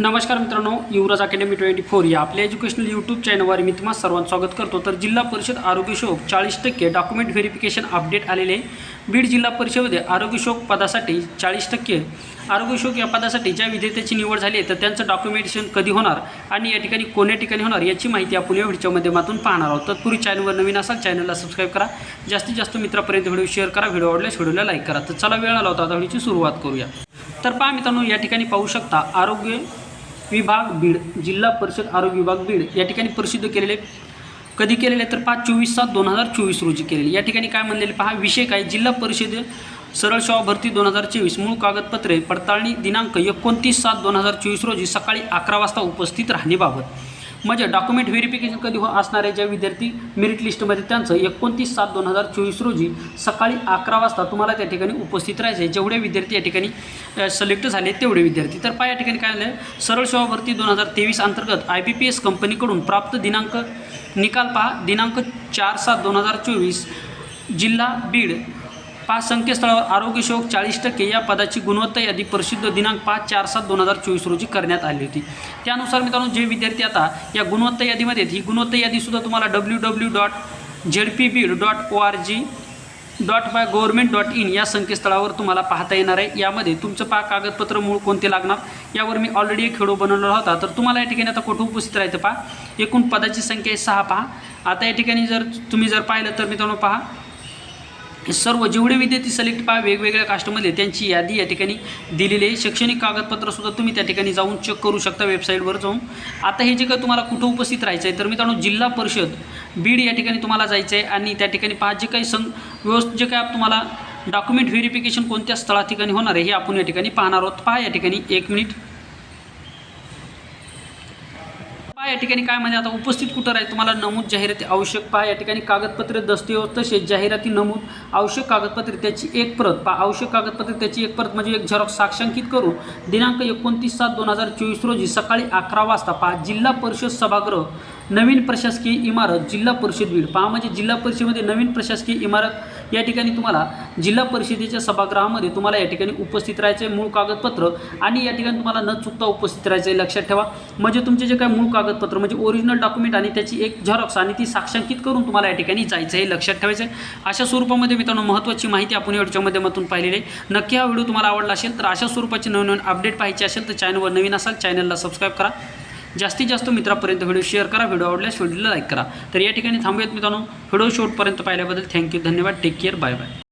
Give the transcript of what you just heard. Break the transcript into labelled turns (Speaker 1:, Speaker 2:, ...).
Speaker 1: नमस्कार मित्रांनो युवराज academy twenty four या आपल्या एज्युकेशनल यूट्यूब चॅनलवर मी तुम्हाला सर्वांचं स्वागत करतो. तर जिल्हा परिषद आरोग्यशोक चाळीस टक्के डॉक्युमेंट व्हेरिफिकेशन अपडेट आलेले आहे. बीड जिल्हा परिषदेमध्ये आरोग्यशोक पदासाठी चाळीस टक्के. आरोग्यशोक या पदासाठी ज्या विद्यार्थ्याची निवड झाली आहे तर त्यांचं डॉक्युमेंटेशन कधी होणार आणि या ठिकाणी कोण्या ठिकाणी होणार याची माहिती आपण या व्हिडिओच्या माध्यमातून पाहणार आहोत. तत्पूर्वी चॅनलवर नवीन असाल चॅनलला सबस्क्राईब करा. जास्तीत जास्त मित्रापर्यंत व्हिडिओ शेअर करा. व्हिडिओ आवडल्यास व्हिडिओला लाईक करा. तर चला वेळ आला होता आता व्हिडिओची सुरुवात करूया. तर पहा मित्रांनो या ठिकाणी पाहू शकता आरोग्य विभाग बीड जिल्हा परिषद आरोग्य विभाग बीड या ठिकाणी प्रसिद्ध केलेले कधी केलेले तर पाच चोवीस सात दोन हजार चोवीस रोजी केलेले. या ठिकाणी काय म्हणलेले पहा विषय काय जिल्हा परिषद सरळ सेवा भरती दोन हजार चोवीस मूळ कागदपत्रे पडताळणी दिनांक एकोणतीस सात दोन हजार चोवीस रोजी सकाळी अकरा वाजता उपस्थित राहणेबाबत म्हणजे डॉक्युमेंट व्हेरिफिकेशन कधी हो असणारे ज्या विद्यार्थी मेरिट लिस्टमध्ये त्यांचं एकोणतीस सात दोन हजार चोवीस रोजी सकाळी अकरा वाजता तुम्हाला त्या ठिकाणी उपस्थित राहायचं आहे. जेवढे विद्यार्थी या ठिकाणी सिलेक्ट झाले तेवढे विद्यार्थी. तर पहा या ठिकाणी काय झालं सरळ सेवा भरती दोन हजार तेवीस अंतर्गत आय बी पी एस कंपनीकडून प्राप्त दिनांक निकाल पहा. दिनांक चार सात दोन हजार चोवीस जिल्हा बीड पाच संकेतस्थळावर आरोग्यसेवक चाळीस टक्के या पदाची गुणवत्ता यादी प्रसिद्ध दिनांक पाच चार सात दोन हजार चोवीस रोजी करण्यात आली होती. त्यानुसार मित्रांनो जे विद्यार्थी आता या गुणवत्ता यादीमध्ये आहेत ही गुणवत्ता यादीसुद्धा तुम्हाला W W dot Z P B dot O R G dot by government dot in या संकेतस्थळावर तुम्हाला पाहता येणार आहे. यामध्ये तुमचं पा कागदपत्र मूळ कोणते लागणार यावर मी ऑलरेडी एक व्हिडिओ बनवलेला होता. तर तुम्हाला या ठिकाणी आता कुठं उपस्थित राहायचं पहा? एकूण पदाची संख्या आहे सहा पहा. आता या ठिकाणी जर तुम्ही जर पाहिलं तर मित्रांनो पहा. सर्व जेवढे विद्यार्थी सिलेक्ट पहा वेगवेगळ्या कास्टमध्ये त्यांची यादी या ठिकाणी दिलेली आहे. शैक्षणिक कागदपत्रसुद्धा तुम्ही त्या ठिकाणी जाऊन चेक करू शकता वेबसाईटवर जाऊन. आता हे जे काय तुम्हाला कुठं उपस्थित राहायचं आहे तर मित्रांनो जिल्हा परिषद बीड या ठिकाणी तुम्हाला जायचं आहे आणि त्या ठिकाणी पहा जे काही सं व्यवस्थित जे काय तुम्हाला डॉक्युमेंट व्हेरिफिकेशन कोणत्या स्थळा ठिकाणी होणार आहे हे आपण या ठिकाणी पाहणार आहोत. पहा या ठिकाणी एक मिनिट पहा या ठिकाणी काय म्हणजे आता उपस्थित कुठं राहील? तुम्हाला नमूद जाहिराती आवश्यक. पहा या ठिकाणी कागदपत्रे दस्तऐवज तसेच जाहिराती नमूद आवश्यक कागदपत्रे त्याची एक प्रत. पहा आवश्यक कागदपत्रे त्याची एक प्रत म्हणजे एक झेरॉक्स साक्षांकित करून दिनांक एकोणतीस सात दोन हजार चोवीस रोजी सकाळी अकरा वाजता पहा जिल्हा परिषद सभागृह नवीन प्रशासकीय इमारत जिल्हा परिषद बीड. पहा म्हणजे जिल्हा परिषदेमध्ये नवीन प्रशासकीय इमारत या ठिकाणी तुम्हाला जिल्हा परिषदेच्या सभागृहामध्ये तुम्हाला या ठिकाणी उपस्थित राहायचं आहे मूळ कागदपत्र. आणि या ठिकाणी तुम्हाला न चुकता उपस्थित राहायचं आहे लक्षात ठेवा. म्हणजे तुमचे जे काय मूळ कागदपत्र म्हणजे ओरिजिनल डॉक्युमेंट आणि त्याची एक झेरॉक्स आणि ती साक्षांकित करून तुम्हाला या ठिकाणी जायचं आहे लक्षात ठेवायचं आहे अशा स्वरूपामध्ये मित्रांनो महत्त्वाची माहिती आपण या व्हिडिओच्या माध्यमातून पाहिलेली आहे. नक्की हा व्हिडिओ तुम्हाला आवडला असेल तर अशा स्वरूपाची नवीन नवीन अपडेट पाहिजे असेल तर चॅनलवर नवीन असाल चॅनलला सबस्क्राईब करा. जास्तीत जास्त मित्रापर्यंत व्हिडिओ शेअर करा व्हिडिओ आवडल्यास व्हिडिओला लाईक करा. तर या ठिकाणी थांबूयात मित्रांनो. व्हिडिओ शेवटपर्यंत पाहिल्याबद्दल थँक्यू धन्यवाद टेक केअर बाय बाय.